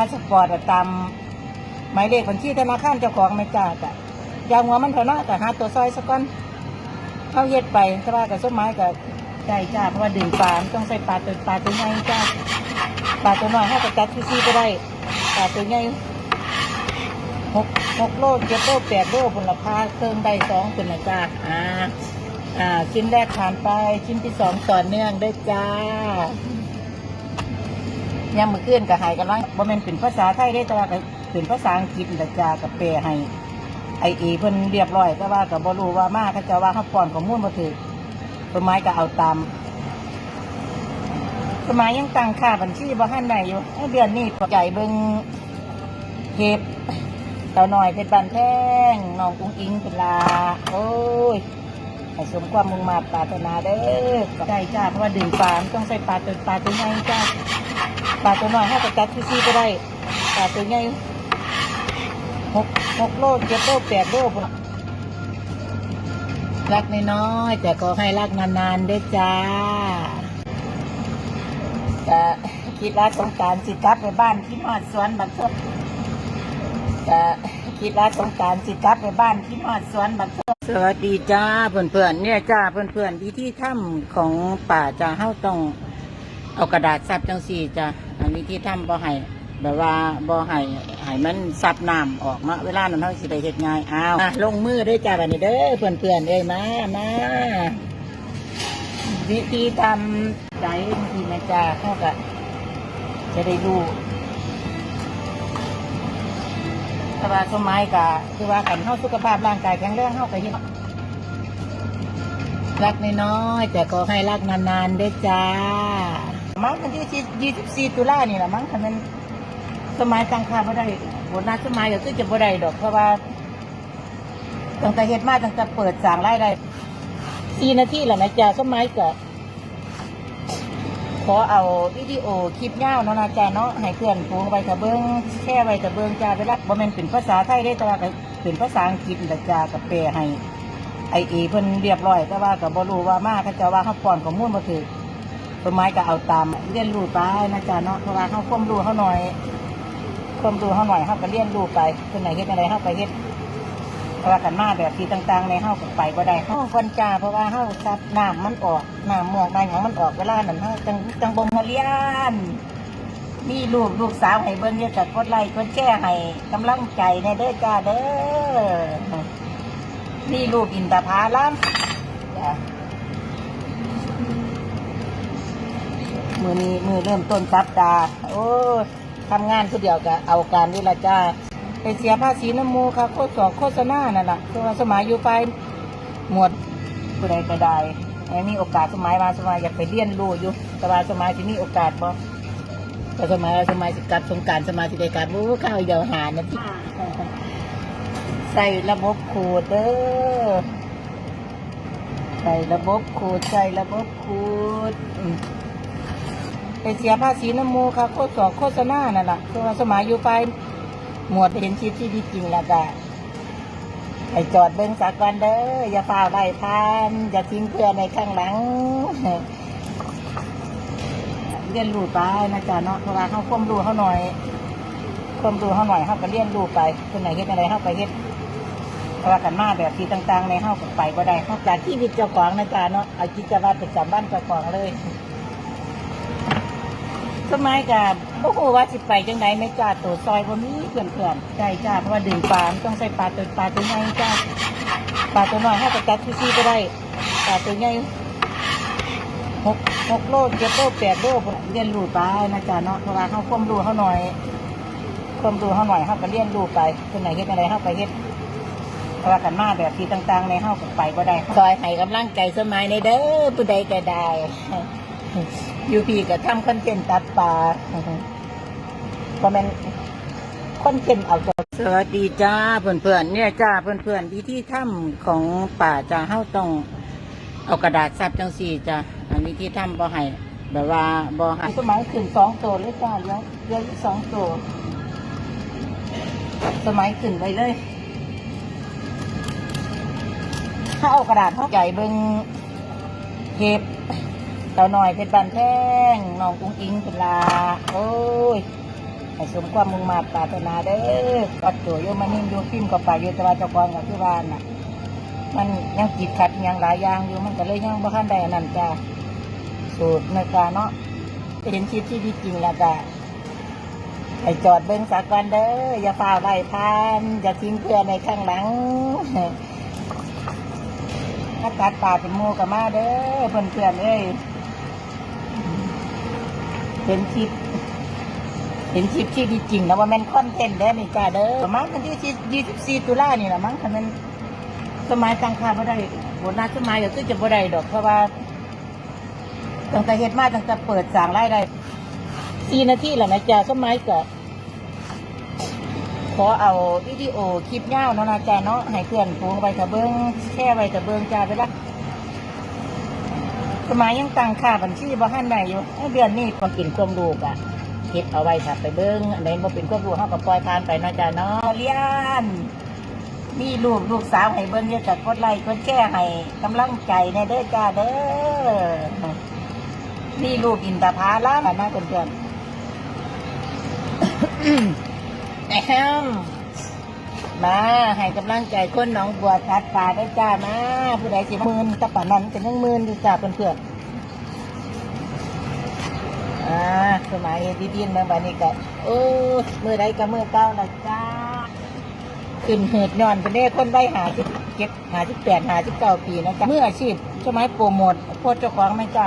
าสปอร์ตอะตามหมายเลขบัญชีธนาคารเจ้าของไม่จ้าจ้ะยางหัวมันเถอะเนาะแต่หาตัวซอยสักก้อนเข้าเฮ็ดไปถ้าว่ากับส้มไม้กับใจจ้าเพราะว่าดึงปลามต้องใส่ปลาตัวปลาตัวใหญ่จ้าปลาตัวน้อยห้ากับจัดที่ซี่ก็ได้ปลาตัวใหญ่หกหกโลเจ็ดโลแปดโลผลพาเครื่องได้สองคนนจ้าอ่าอ่าชิ้นแรกผ่านไปชิ้นที่สองต่อเนื่องได้จ้า ยังมือเคลื่อนกับหายกันลังบ่แม่นเป็นภาษาไทยได้แต่ว่าก็เป็นภาษาอังกฤษนะจ้ากับแปลให้ไอเอเพิ่นเรียบร้อยแต่ว่าก็บ่รู้ว่ามาเขาจะว่าเขาป้อนข้อมูลบ่ถูกต้นไม้ก็เอาตามสมัยยังตั้งค่าบัญชีบ่ทันได้อยู่เดือนนี้ใหญ่เบิ่งเทปเต่าหน่อยเพชรบานแท่งน้องกุ้งอิงเป็นลาโอ้ย ให้สมความมุ่งมาปรารถนาเด้อได้จ้าเพราะว่าดึงปลานต้องใส่ปลาตัวปลาตัวใหญ่จ้าปลาตัวน้อยห้ากับจัดที่ซี่ก็ได้ปลาตัวใหญ่หกหกโลเจ็ดโลแปดโลพุ่นะรักน้อยๆแต่ขอให้รักนานๆเด้จ้าจะคิดว่าสงการสิกลับไปบ้านที่นอดสวนบักทบจะ คิดว่าสงการสิกลับไปบ้านที่นอดสวนบักสวัสดีจ้าเพื่อนๆเนี่ยจ้าเพื่อนๆที่ที่ถ้ำของป่าจ้าเฮาต้องเอากระดาษซับจังสี่จ้าอันนี้ที่ถ้ำบ่ให้แบบว่าบ่ให้ให้มันซับน้ำออกเนาะเวลานั้นเฮาสิได้เฮ็ดง่ายอ้าวอะลงมือได้จ้าบัดนี้เด้อเพื่อนๆเอ้ยมามาวิธีทำใจบางทีนะจ้าเฮาก็จะได้รู้ แต่ว่าสมัยกะคือว่ากันเข้าสุขภาพร่างกายแข็งแรงเข้าไปที่รักน้อยๆแต่ขอให้รักนานๆเด้จ้า มั้งวันที่24ตุลานี่แหละมั้งคันมันสมัยตั้งค่าบ่ได้บทนาสมัยก็คือจะบ่ได้ดอก เพราะว่าตั้งแต่เฮ็ดมาตั้งแต่เปิดสางรายได้4นาทีแหล้วนะจ้าสมัยก็ ขอเอาวิดีโอคลิปยาวเนาะนะจ๊ะเนาะให้เพื่อนฟูงไว้กับเบิ้งแช่ไว้กับเบิ้งจ้าเวลาบ่แม่นเป็นภาษาไทยได้แต่ว่าก็เป็นภาษาอังกฤษนะจ้ากับแปลให้ไอเอเพิ่นเรียบร้อย แต่ว่าก็บ่รู้ว่ามาเขาจะว่าเขาป้อนข้อมูลบ่ถูกต้นไม้ก็เอาตามเรียนรู้ไปนะจ๊ะเนาะเพราะว่าเขาควมรู้เขาหน่อยควมรู้เขาหน่อยเขาก็เรียนรู้ไปเพิ่นไหนเฮ็ดอะไรเขาไปเฮ็ด เพราะว่ากันมาแบบที่ต่างๆ ในเฮาก็ไปบ่ได้เฮาคนจ้าเพราะว่าเฮาซับน้ำมันออกน้ำเมือกน้ำหยังมันออกเวลานั้นเฮาจังจังบ่มาเรียนมีลูกลูกสาวให้เบิ่งเยอะก็กดไลค์กดแชร์ให้กำลังใจในเด้อจ้าเด้อมีลูกอินทผลัมมือนี้มือเริ่มต้นสัปดาห์โอ้ทำงานผู้เดียวก็เอาการนี่ละจ้า ไปเสียภาษีน้ำมูค่ะโคตรสอกโฆษณานั่นแหละคือว่าสมัยอยู่ไปหมวดผู้ใดก็ได้ไอ้มีโอกาสสมัยมาสมัยอยากไปเรียนรู้อยู่แต่ว่าสมัยที่มีโอกาสบ่แต่สมัยสมัยสิกับสงการสมัยสิได้กลับรู้ข้าวเดียวหานะพี่ใส่ระบบขูดเด้อใส่ระบบขูดใส่ระบบขูดไปเสียภาษีน้ำมูค่ะโคตรสอกโฆษณานั่นแหละคือว่าสมัยอยู่ไป หมวดเห็นชีวิตที่ดีจริงแล้วก็ไปจอดเบิ้งสักวันเด้ออย่าฝ่าไล่ทานอย่าทิ้งเพื่อนในข้างหลังเรียนรู้ไปนะจ๊ะเนาะเพราะว่าเขาควมรู้เขาหน่อยควมรู้เขาหน่อยเขาก็เรียนรู้ไปคนไหนเฮ็ดอะไรเขาไปเฮ็ดเพราะว่ากันมาแบบที่ต่างๆ ในเขาไปก็ได้เขาจากที่วิตเจ้าของนะจ๊ะเนาะเอากิจวัตรประจำบ้านเจ้าของเลยสมัยกับ โอ้โหว่าสิไปจังไหนไม่จ้าตัวซอยบ่มีเพื่อนเพื่อนๆใช่จ้าเพราะว่าดึงปลาต้องใส่ปลาตัวปลาตัวใหญ่จ้าปลาตัวน้อยห้ากับจัดที่ซี่ก็ได้ปลาตัวใหญ่หกหกโลเจ็ดโลแปดโลเรียนรู้ไปนะจ๊ะเนาะเพราะว่าเขาควมรู้เขาหน่อยควมรู้เขาหน่อยเขาก็เรียนรู้ไปคนไหนเฮ็ดอะไรเขาไปเฮ็ดเพราะว่ากันมาแบบที่ต่างๆ ในเขาก็ไปก็ได้ซอยให้กำลังใจสมัยในเด้อผู้ใดก็ได้ยูพีก็ทำคอนเทนต์ตัดปลา ก็แม่นคอนเทนต์เอาตัวสวัสดีจ้าเพื่อนๆเนี่ยจ้าเพื่อนๆที่ที่ถ้ำของป่าจ้าเฮาต้องเอากระดาษซับจังสี่จ้าอันนี้ที่ถ้ำบ่ให้แบบว่าบ่ให้สมัยขึ้นสองตัวเลยจ้าเดี๋ยวเดี๋ยวอีกสองตัวสมัยขึ้นไปเลยถ้าเอากระดาษเข้าใจเบิ่งเทปเต่าหน่อยเพชรบานแท่งน้องกุ้งอิงเป็นลาโอ้ย ให้สมความมุ่งมา่ปรารถนาเด้อปัดตัวโยมานิ่มโยพิมพ์กับไปโยตะวันเจ้าของกับที่บ้านน่ะ มันยังจิตขัดยังหลายอย่างอยู่มันก็เลยยังบ่ทันได้นั่นจ้าสูตรในการเนาะเห็นชีวิตที่ดีจริงแล้วก็ให้จอดเบิ้งสักวันเด้ออย่าฝ่าไล่พานอย่าทิ้งเพื่อนในข้างหลังถ้าตัดป่าเป็นหมูกับมาเด้อเพื่อนเพื่อนๆเอ้ยเป็นคลิป เห็นคลิปที่ดีจริงนะว่าแมันคอนเทนต์เด้อนี่จ้าเด้อประมาณวันที่ยี่สิบสี่ตุลานี่แหละมั้งถ้ามันสมัยตั้งค่าบ่ได้บทนาสมัยก็คือจะบ่ได้ดอก เพราะว่าตั้งแต่เฮ็ดมาตั้งแต่เปิดสร้างรายได้สี่นาทีแหล้วนะจ้าสมัยก็ขอเอาวิดีโอคลิปยาวเนาะนะจ๊ะเนาะให้เพื่อนฟูงไว้กับเบิ้งแช่ไว้กับเบิ้งจ้าไปละสมัยยังตั้งค่าบัญชีบ่ทันได้อยู่เดือนนี้คนกินความลูกอะ เก็บเอาไว้ถ้าไปเบิ้งอันไหนบ่เป็นความรู้เฮาก็ปล่อยผ่านไปเนาะจ้ะเนาะเลียนมีลูกลูกสาวให้เบิ้งเยอะก็กดไลค์กดแชร์ให้กำลังใจในเด้อจ้าเด้อมีลูกอินตาพาลามนะเพื่อนๆแอมมาให้กำลังใจคนหนองบัวทัดปลาได้จ้ามาผู้ใดสิมื่นตะปะนั้นเป็นยังมื่นอยู่จ้าเพื่อนๆ อ่าสมัยเฮ็ดดีๆเมืองบานี้ก็โอ้มือใดก็มือเก้าละจ้า ขึ้นเหิดนอนเป็นเด้คนใบหาสิบเจ็ดหาสิบแปดหาสิบเก้าปีนะจ๊ะเมื่ออาชีพสมัยโปรโมทโพสต์เจ้าของไหมจ้า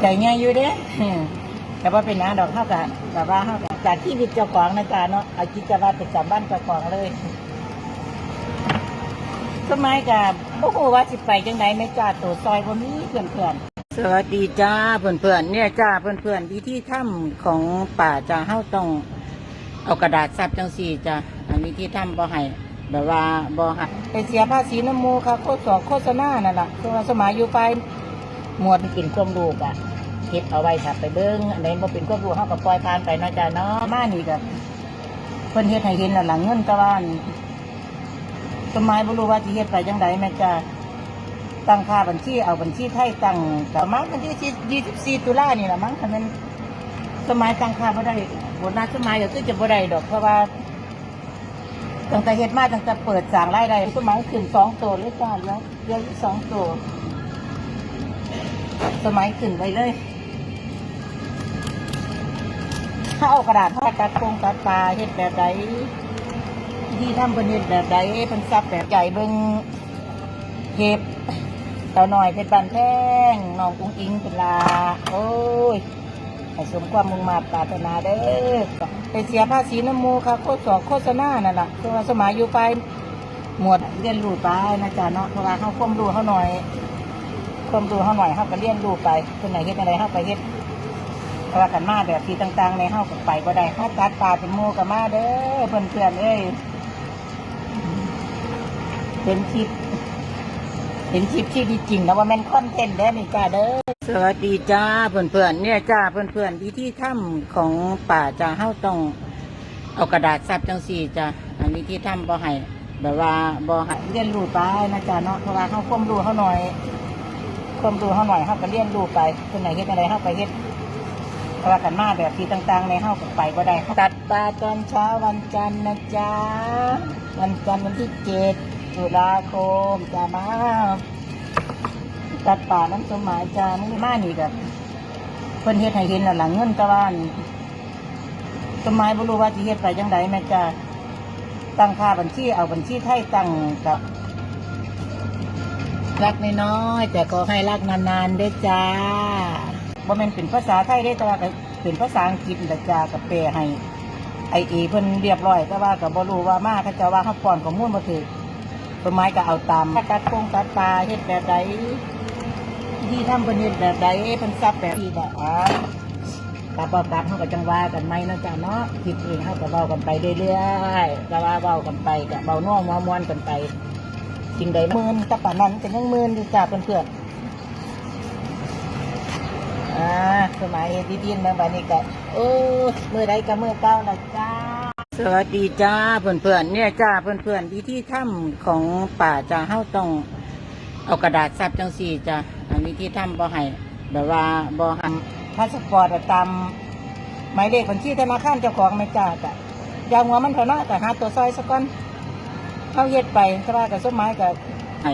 ใจง่ายอยู่เด้แต่ว่าเป็นหยังดอกเท่ากันแบบว่าเท่ากันจากที่วิตเจ้าของนะจ๊ะเนาะเอากิจวัตรประจำบ้านเจ้าของเลยสมัยกับโอ้โหว่าสิไปจังไหนแม่จ้าตัวซอยบ่มีเพื่อนเพื่อนๆ สวัสดีจ้าเพื่อนเพื่อนๆเนี่ยจ้าเพื่อนเพื่อนๆที่ที่ถ้ำของป่าจ้าเฮาต้องเอากระดาษซับจังสี่จ้าอันนี้ที่ถ้ำบ่ให้แบบว่าบ่ให้ไปเสียภาษีน้ำมูค่ะโฆษณาโฆษณานั่นแหละคือว่าสมัยอยู่ไปหมวดกินกลมลูกอะเก็บเอาไว้ถ้าไปเบิ้งอันใดบ่เป็นความรู้เฮาก็ปล่อยผ่านไปนาะจ้าเนาะมานี่ก็เพิ่นเฮ็ดให้เห็นหลังเงินแตะวันสมัยบ่รู้ว่าสิเฮ็ดไปจังไดแม่จ้า ตั้งค่าบัญชีเอาบัญชีไทยตั้งประมาณวันที่24ตุลานี่แหละมั้งถ้ามันสมัยตั้งค่าบ่ได้บทนาสมัยก็คือจะบ่ได้ดอก เพราะว่าตั้งแต่เฮ็ดมาตั้งแต่เปิดสางไรายได้สมัยขึ้นสองตัวเลยจ้าแล้วเดือนสองตัวสมัยขึ้นไปเลย ถ้าเอากระดาษถ้าตัดโครงตัดปลาเฮ็ดแบบใดที่ทำเป็นเฮ็ดแบบใดเพิ่นซับแบบใหญ่เบิ่งเฮ็บ เต่าหน่อยเพชรบานแท่งน้องกุ้งอิงเป็นลาโอ้ยให้สมความมุ่งมา่ปรารถนาเด้อไปเสียภาษีน้ำมูค่ะโฆษณาโฆษณานั่นล่ะคือว่าสมัยอยู่ไปหมวดเรียนรู้ไปนะจ๊ะเนาะเพราะว่าเขาควมรู้เขาหน่อยควมรู้เขาหน่อยเขาก็เรียนรู้ไปคนไหนเฮ็ดอะไรเขาไปเฮ็ดเพราะว่ากันมาแบบที่ต่างๆ ในเขาก็ไปก็ได้เขาตัดปลาเป็นมูกับมาเด้อเพื่อนเพื่อนๆเอ้ยเป็นคลิป เห็นคลิปที่ดีจริงนะว่าแมันคอนเทนต์เด้อนี่จ้าเด้อสวัสดีจ้าเพื่อนเพื่อนๆเนี่ยจ้าเพื่อนเพื่อนๆที่ที่ถ้ำของป่าจ้าเขาต้องเอากระดาษซับจังสี่จ้าอันนี้ที่ถ้ำบ่ให้แบบว่าบ่ให้เรียนรู้ไปนะจ้าเนาะเพราะว่าเขาความรู้เขาหน่อยความรู้เขาหน่อยเขาก็เรียนรู้ไปคนไหนเฮ็ดอะไรเขาไปเฮ็ดเพราะว่ากันมาแบบที่ต่างๆในเขาก็ไปก็ได้ตัดปลาตอนเช้าวันจันทร์นะจ๊ะวันจันทร์วันที่เจ็ด ตุลาคมจ้ามาตัดป่าน้ำสมหมายจ้านี่มานี่กับเพิ่นเฮ็ดให้เห็นแล้วหลังเงินแตะวันสมัยบ่รู้ว่าสิเฮ็ดไปจังไดแม่จ้าตั้งค่าบัญชีเอาบัญชีไทยตั้งกับรักน้อยๆแต่ขอให้รักนานๆเด้จ้าบ่แม่นเป็นภาษาไทยได้แต่ว่าเป็นภาษาอังกฤษนะจ้ากับแปลให้ไอเอเพิ่นเรียบร้อยแต่ว่าก็บ่รู้ว่ามาเขาจะว่าเขาป้อนข้อมูลบ่ถูก ต้นไม้ก็เอาตามตัดโครงตัดปลาเฮ็ดแบบใดที่ทำเพิ่นเฮ็ดแบบใดเพิ่นซับแบบนี้ก็อ่ากลับบ่กลับเฮาก็จังว่ากันไหมเนาะจ้าเนาะคิดเองเฮาก็เว้ากันไปเรื่อยๆก็ว่าเว้ากันไปก็เว้าน่วมม่วนๆกันไปสิ่งใดหมื่นตะปะนั้นเป็นยังหมื่นอยู่จ้าเพื่อนๆอ่าสมัยเฮ็ดดีๆเมืองบานี้ก็โอ้ยมือใดก็มือเก้าละจ้า สวัสดีจ้าเพื่อนๆเนี่ยจ้าเพื่อนๆที่ที่ถ้ำของป่าจ้าเฮาต้องเอากระดาษซับจังสี่จ้าอันนี้ที่ถ้ำบ่ให้แบบว่าบ่ให้พาสปอร์ตอะตามหมายเลขบัญชีธนาคารเจ้าของแม่จ้าจ้ะยาหัวมันเถอะเนาะแต่หาตัวซอยสักก่อนเข้าเฮ็ดไปแต่ว่ากับส้มไม้กับให้